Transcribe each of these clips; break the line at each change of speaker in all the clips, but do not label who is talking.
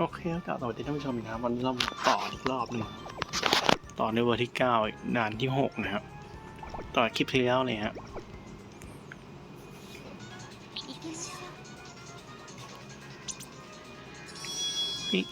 โอเคครับสวัสดีท่านผู้ชมนะครับวันนี้เราต่ออีกรอบหนึ่งต่อในเวอร์ที่เก้าอีกด่านที่หกนะครับ ต่อคลิปที่แล้วเลยฮะพี่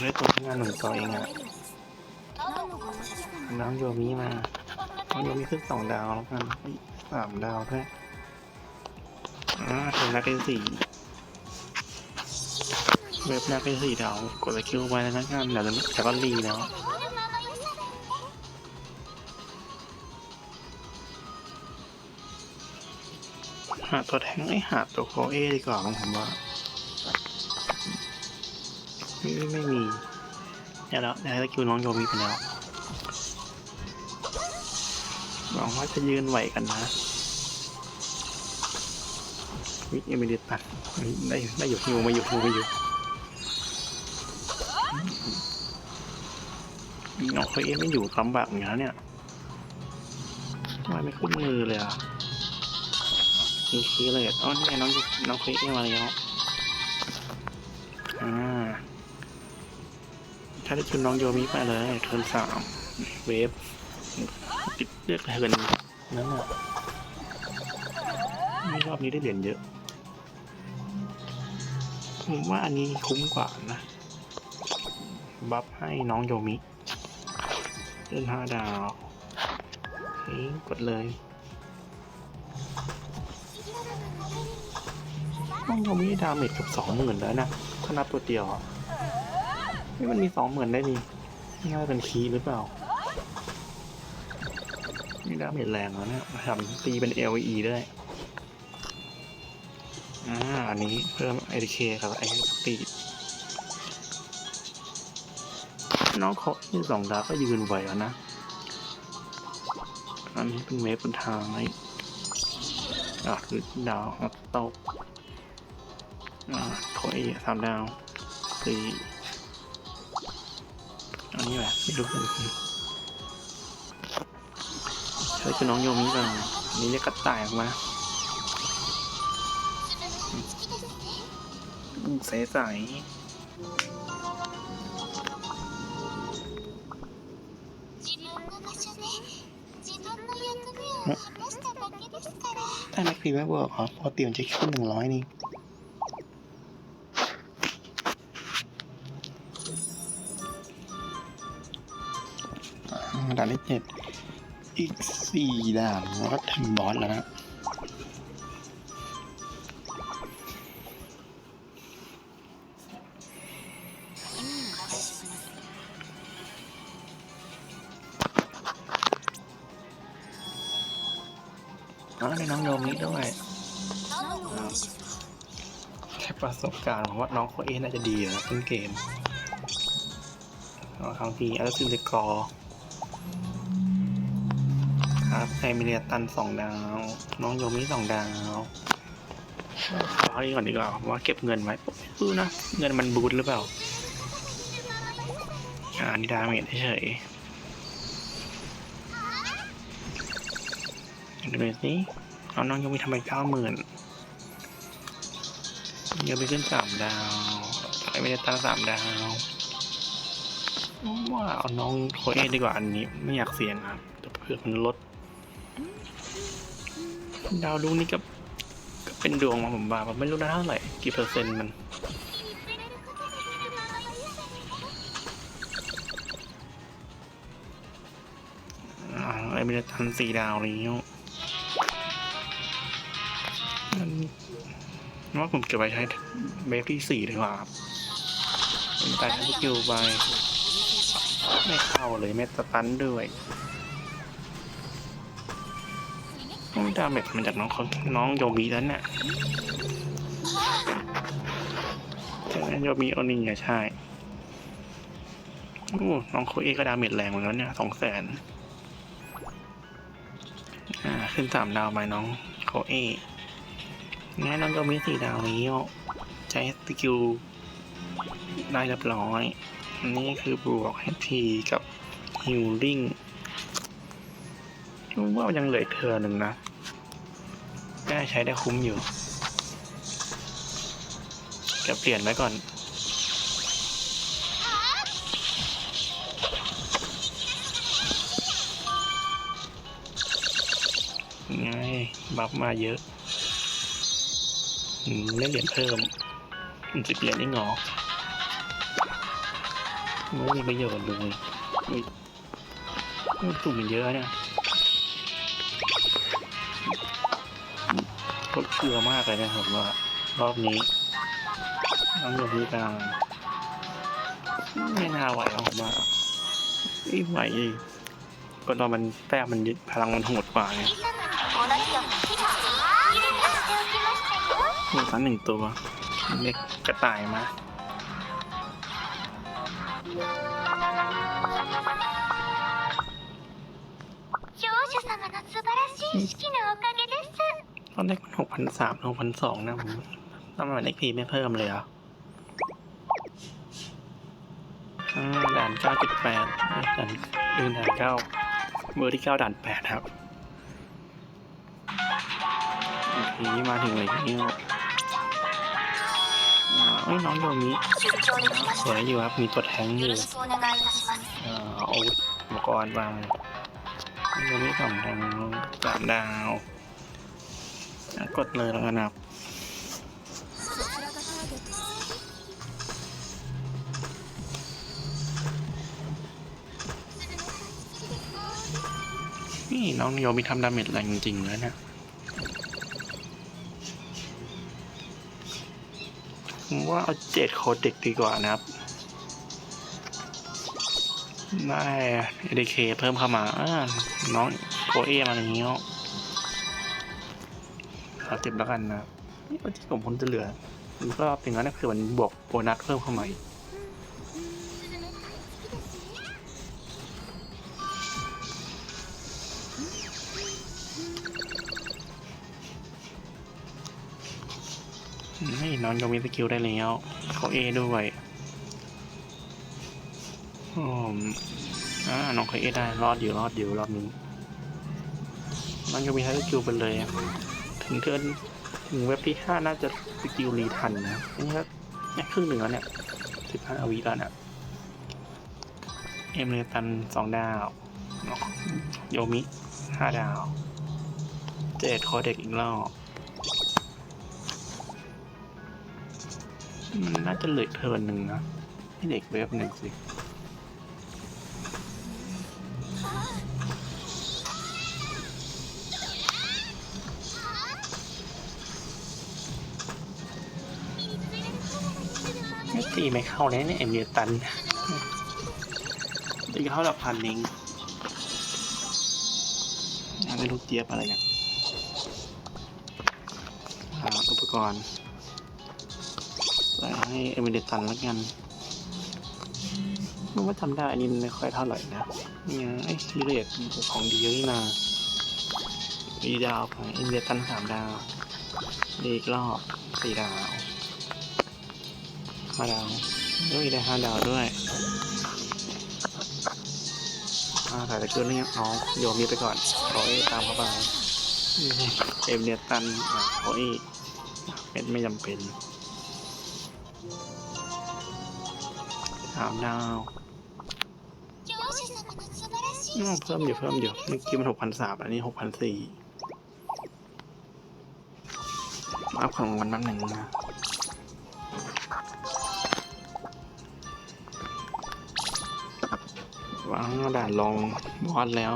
ได้ตัวที่งานหนึ่งตัวเองอะน้องโยมิมาน้องโยมิขึ้นสองดาวแล้วกันสามดาวด้วยอ่าเทอมแรกเป็นสี่ เว็บแรกเป็นสีดาวกดสกิลไปแล้วกันเดี๋ยวจะก็รีแล้วหาตัวแทงไอ้หาตัวโคเอดีกว่ามั้งผมว่าไม่ไม่มีเดี๋ยวแล้วได้สกิลน้องโยมิไปแล้วหวังว่าจะยืนไหวกันนะวิยังไม่ได้ตัดได้ได้อยู่ฮิวมาอยู่ฮิวมาอยู่ น้องเคยเอไม่อยู่ลำบากอย่างนี้เนี่ยทำไมไม่ขึ้นมือเลยอะมีคีเลยอ๋อนี่ไงน้องน้องเคเอมาแล้วอ่าถ้าได้ชุดน้องโยมิไปเลยเทิร์นสามเวฟติดเลือกเทิร์นนั่นแหละนี่รอบนี้ได้เหรียญเยอะ ผมว่าอันนี้คุ้มกว่านะ บัฟให้น้องโยมิ เล่นห้าดาวเฮ้ยกดเลยน้องโยมิดาเมจเกับสองหมื่นแล้วนะถ้านับตัวเดียวนี่มันมีสองหมื่นได้นี่น่าจะเป็นคีหรือเปล่านี่ดาเมจแรงแล้วเนี่ยทำตีเป็น LE ได้อ่าอันนี้เพิ่ม ADK กับไอตี น้องเขาที่สองดาวก็ยืนไหวแล้วนะ อันนี้เป็นเวฟบนทางไอ้อะคือดาวอัตโตอ่าขอเอสามดาวสี่อันนี้แหละไม่รู้คือใช้คือน้องโยมิกันอันนี้จะกระต่ายออกมาอืมใส ถ้านักพีไม่เวิร์กอ๋อพอเตี่ยมจะขึ้นหนึ่งร้อยนี่ด่านที่เจ็ดอีกสี่ด่านแล้วก็ถึงบอสแล้วนะ อ๋อในน้องโยมิด้วยอ่าแค่ประสบการณ์ผมว่าน้องเขาเองน่าจะดีนะต้นเกมเอาครั้งทีอัลซินเดกอร์ครับไอมิเลียตันสองดาว น้องโยมิสองดาวเอาดีก่อนดีกว่าว่าเก็บเงินไว้ปื้อนะ เงินมันบูทหรือเปล่า อ่านี่ดาเมจเฉย ดูหน่อยสิเอาน้องโยมิทำไมเก้าหมื่นโยมิขึ้นสามดาวไอมิเลียตันสามดาวว่าเอาน้องโคเอดีกว่าอันนี้ไม่อยากเสี่ยงครับแต่เผื่อมันลด ดาวลูกนี่ก็ก็เป็นดวงมาผมว่าผมไม่รู้นะเท่าไหร่กี่เปอร์เซ็นต์มันอ่าไอ้เมทันสี่ดาวอะไรอย่างเงี้ย ว่าผมเก็บไว้ใช้เบฟที่สี่ดีกว่าครับผมตายทั้งสกิลไปไม่เข้าเลยไม่สตันด้วยต้องดาเมจมันจากน้องเขาน้องโยมีแล้วเนี่ยใช่ไหมโยมีโอนิงอะใช่โอ้น้องโคเอก็ดาเมจแรงเหมือนกันเนี่ยสองแสนอ่า ขึ้นสามดาวไปน้องโคเอ แนะนำโยมีสีดาวนี้ใช้สกิลได้เรียบร้อย อันนี้คือบวกแฮทีกับฮิวลิ่งรู้ว่ายังเหลือเธอหนึ่งนะก็ใช้ได้คุ้มอยู่จะเปลี่ยนไว้ก่อนไงบัฟมาเยอะ ได้เหรียญเพิ่มสิบเหรียญนี่งอไม่มีประโยชน์เลยสุ่มมันเยอะเนี่ยกดเชื่อมากเลยนะครับว่ารอบนี้น้องโยมีกลางไม่น่าไหวหรอกผมว่าไม่ไหวก็ตอนมันแต้มมันพลังมันโหดกว่าไง
ห
มูสันหนึ่งตัวเล็กกระต่ายมาตอนแรกมันหกพันสามหกพันสองนะผมทำไมเล็กพีไม่เพิ่มเลยอะด่านเก้าจุดแปดด่านดืนด่านเก้าเบอร์ที่เก้าด่านแปดครับทีนี้มาถึงเลยนี่ เอ้ยน้องโยมิสวยอยู่ครับ มีตัวแทงอยู่เอาวุธอุปกรณ์วางโยมิสองแทงสามดาว กดเลยแล้วกันครับนี่น้องโยมีทำดาเมจแรงจริงๆแล้วนะ ผมว่าเอาเจ็ดโคดิกดีกว่านะครับ ได้เอเดเคเพิ่มเข้ามาอ่าน้องโคเอมาอย่างนี้เอาเจ็บแล้วกันนะนี่ก็ที่ผมคนจะเหลือ ก็เป็นงั้นนะคือมันบวกโบนัสเพิ่มเข้ามาอีก นี่น้องยังมีสกิลได้แล้ว เขาเอด้วยอืมอ่าน้องเขาเอได้รอดอยู่รอดอยู่รอบนี้น้องยังมีใช้สกิลไปเลย ถึงเกินถึงเว็บที่ห้าน่าจะสกิลรีทันนะนี่ก็เนี่ยครึ่งหนึ่งแล้วเนี่ยสิบห้าอวิแล้วเนี่ยเอมเลตันสองดาว โยมิห้าดาว เจ็ดคอเด็กอีกรอบ น่าจะเหลือเทินหนึ่งนะให้เด็กเวฟหนึ่งสิไม่ตีไม่เข้าเลยเนี่ยเอเมียตันตีเข้าหลักพันเองไม่รู้เจี๊ยบอะไรเนี่ยอุปกรณ์ ส่ให้เอเมเดตันแล้วกันไม่ว่าจำได้อันนี้ไม่ค่อยเท่าไหร่นะนี่ไงไอ้ทีเรตของดีเยอะนี่นาดีดาวของเอเมเดตันสามดาวดีอีกรอบสี่ดาวห้าดาวด้วยได้ห้าดาวด้วยอ่าแต่ตะเกียบนี่น้องโยมนี้ไปก่อนขอเอตามเข้าไปเอเมเดตันอะขอเอเป็นไม่จำเป็น สามดาวอืมเพิ่มอยู่เพิ่มอยู่เมื่อกี้มันหกพันสามอันนี้หกพันสี่มาของวันแป๊หนึ่งนะวางด่านลองบอสแล้ว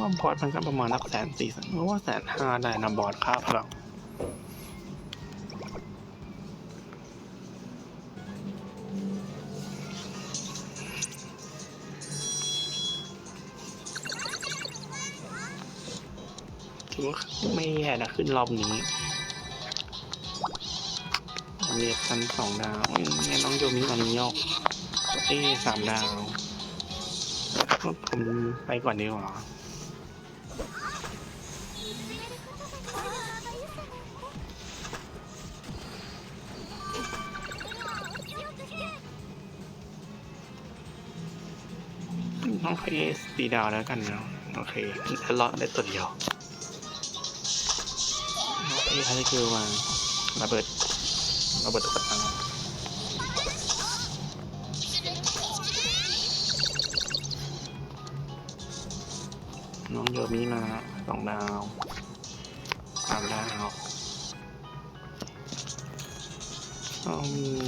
ว่าบอสมันก็ประมาณนับแสนสี่แสนว่าแสนห้าได้นะบอสค่าพลัง ไม่แย่นะขึ้นรอบนี้เรียกกันสองดาวเอ้ยแม่น้องโยมิอันนี้ยกเอ้สามดาวผมไปก่อนดีกว่าน้องเอสตีดาวแล้วกันเนาะโอเคแล้วรอดได้ตัวเดียว ไอ้เขาจะคือวางระเบิดระเบิดตุ๊กตาน้องโยมิมาสองดาวสามดาวอื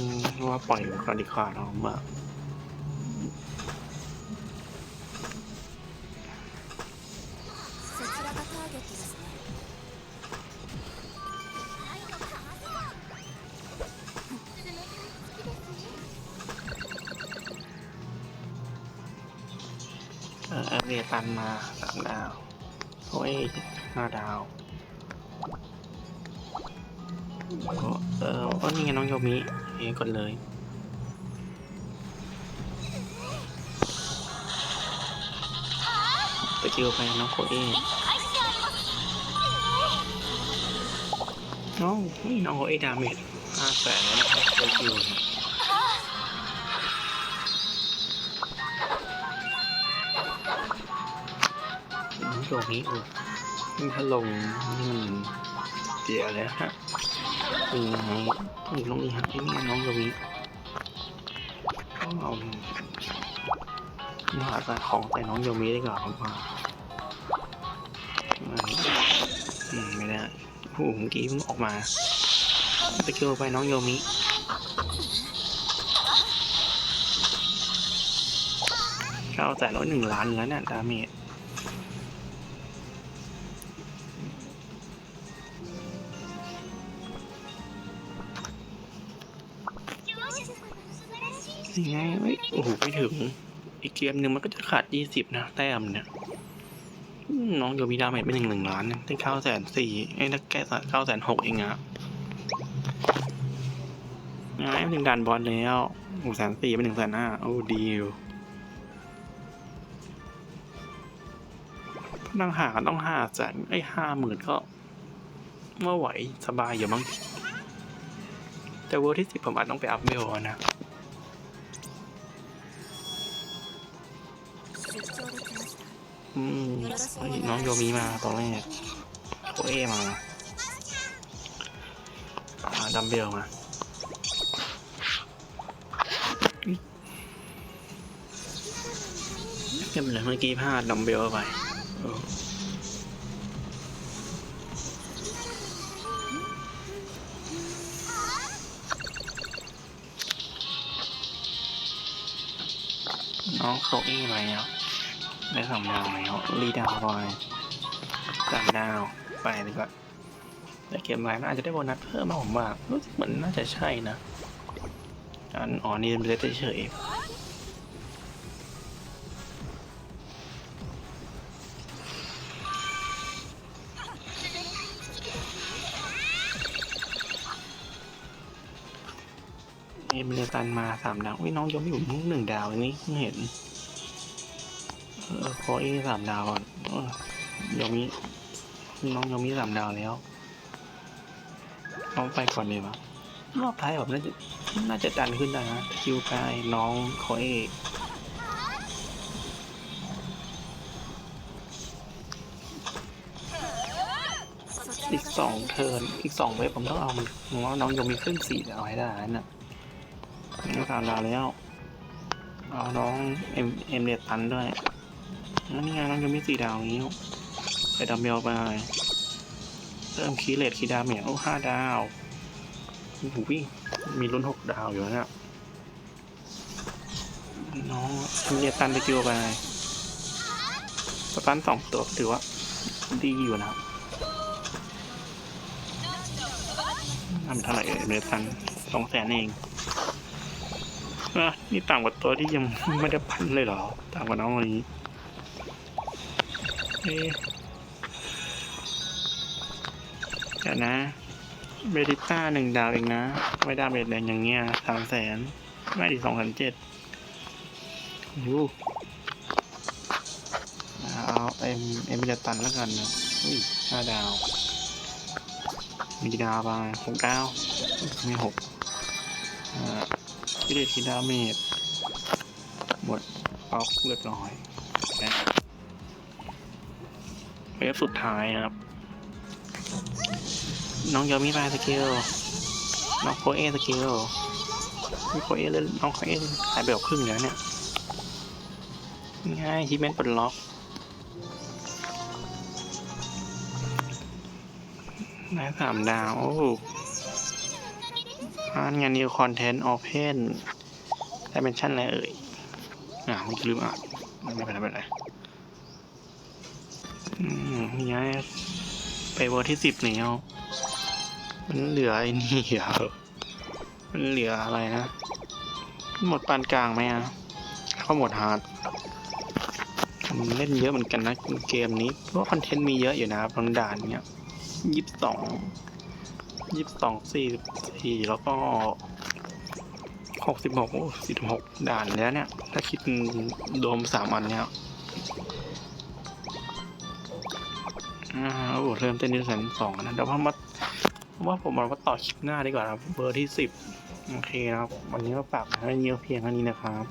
มว่าปล่อยก่อนดีกว่าน้องว่า
そ
เออเอเวตันมาสามดาวโอ้ยห้าดาวเออก็นี่ไงน้องโยมิเองกดเลยไปเจอไปน้องโคเอน้องนี่น้องโคเอดาเมจห้าแสนแล้วนะครับไปคิว เนี่ยน้องโยมิโอ้นี่ถ้าลงนี่มันเสียเลยฮะนี่ไงนี่ลงนี่ฮะไอ้นี่น้องโยมิต้องเอาหาใส่ของใส่น้องโยมิดีกว่าผมว่าอืมไม่ได้โอ้โหเมื่อกี้เพิ่งออกมาไปเกี่ยวไปน้องโยมิเก้าแต่ร้อยหนึ่งล้านแล้วเนี่ยดาเมจ ยังไงเฮ้ยโอ้โหไม่ถึง อีกเกมหนึ่งมันก็จะขาดยี่สิบนะ แต้มเนี่ย น้องโยมีดาเมจไปหนึ่งหนึ่งล้านนะได้เก้าแสนสี่ไอ้นักแก้เก้าแสนหกเองอะยังไงถึงด่านบอลแล้วหกแสนสี่ไปหนึ่งแสนห้าโอ้ดีอยู่นั่งหากันต้องห้าแสนไอ้ห้าหมื่นก็เมื่อไหวสบายอยู่มั้งแต่เวอร์ที่สิบผมอาจต้องไปอัพเวลนะ อืมน้องโยมีมาตอนแรกโคเอมาดัมเบลมาเก็บเลยเมื่อกี้พลาดดัมเบลไปน้องโคเอมาแล้ว ได้สองดาวแล้วรีดาวไปสามดาวไปดีกว่าแต่เกมไลน์มันอาจจะได้โบนัสเพิ่มมาผมว่ารู้สึกเหมือนน่าจะใช่นะอันอ๋อนี่เป็นเฉยเอเมเลตันมาสามดาวอุ้ยน้องยมอยู่หนึ่งดาวอันนี้เพิ่งเห็น ออขอเอสามดาวก่อนยอมิน้องยอมิสามดาวแล้วน้องไปก่อนเลยวะรอบท้ายแบบน่าจะน่าจะดันขึ้นได้นะคิวไปน้องขอเออีกสองเทิร์นอีกสองเวฟผมต้องเอามันผมว่าน้องยมิขึ้นสี่เอาให้ได้น่ะน้องสามดาวแล้ว เอาน้องเอ็มเอ็มเดตันด้วย แล้วนี่ไงน้องยังมีสี่ดาวอย่างนี้ใส่ดัมเบลไปเพิ่มคีเลตคีดาเมจโอ้ห้าดาวโอ้โหมีลุ้นหกดาวอยู่นะเนี่ยน้องเรียตันไปกิวไปสตันสองตัวถือว่า ดีอยู่นะทำเท่าไหร่เอ่ยเรียตันสองแสนเองนี่ต่ำกว่าตัวที่ยังไม่ได้พันเลยเหรอ ต่ำกว่าน้องคนนี้ เดี๋ยวนะเบดิต้าหนึ่งดาวเองนะ ไม่ได้เบดแดงอย่างเงี้ยสามแสนไม่ดีสองพันเจ็ดยูเอาเอ็มเอ็มเดตันแล้วกันนะอุ้ยห้าดาว มีดาวไปหกดาวมีหกอ่าที่เด็ดที่ดาวเมจหมดออกเรียบร้อยนะ ฟสุดท้ายครับ น้องยอมิบายสกิลน้องโคเอสกิลน้องโคเอเลยน้องโคเอหายไปแบบครึ่งแล้วเนี่ยง่ายชิเมนปิดล็อกได้สามดาวโอ้งานนิวคอนเทนต์โอเพนแต่เป็นชั้นอะไรเอ่ยอะไม่ลืมอะไม่เป็นไรไม่เป็นไร อืมนี่ไงไปเวอร์ที่สิบแล้วมันเหลือไอ้นี่เหรอมันเหลืออะไรนะ หมดปานกลางไหมอะเข้าหมดฮาร์ดเล่นเยอะเหมือนกันนะเกมนี้ เพราะคอนเทนต์มีเยอะอยู่นะบางด่านเนี้ยยี่สิบสองยี่สิบสองสี่สี่แล้วก็หกสิบหกสิบหกด่านแล้วเนี่ย ถ้าคิดรวมสามอันเนี้ย อ่าโอ้เริ่มเต้นที่แสนสองนะเดี๋ยวพอมาว่าผมมาต่อคลิปหน้าดีกว่าครับเบอร์ที่สิบโอเคนะครับ วันนี้ก็ฝากไว้เยอะเพียงเท่านี้นะครับ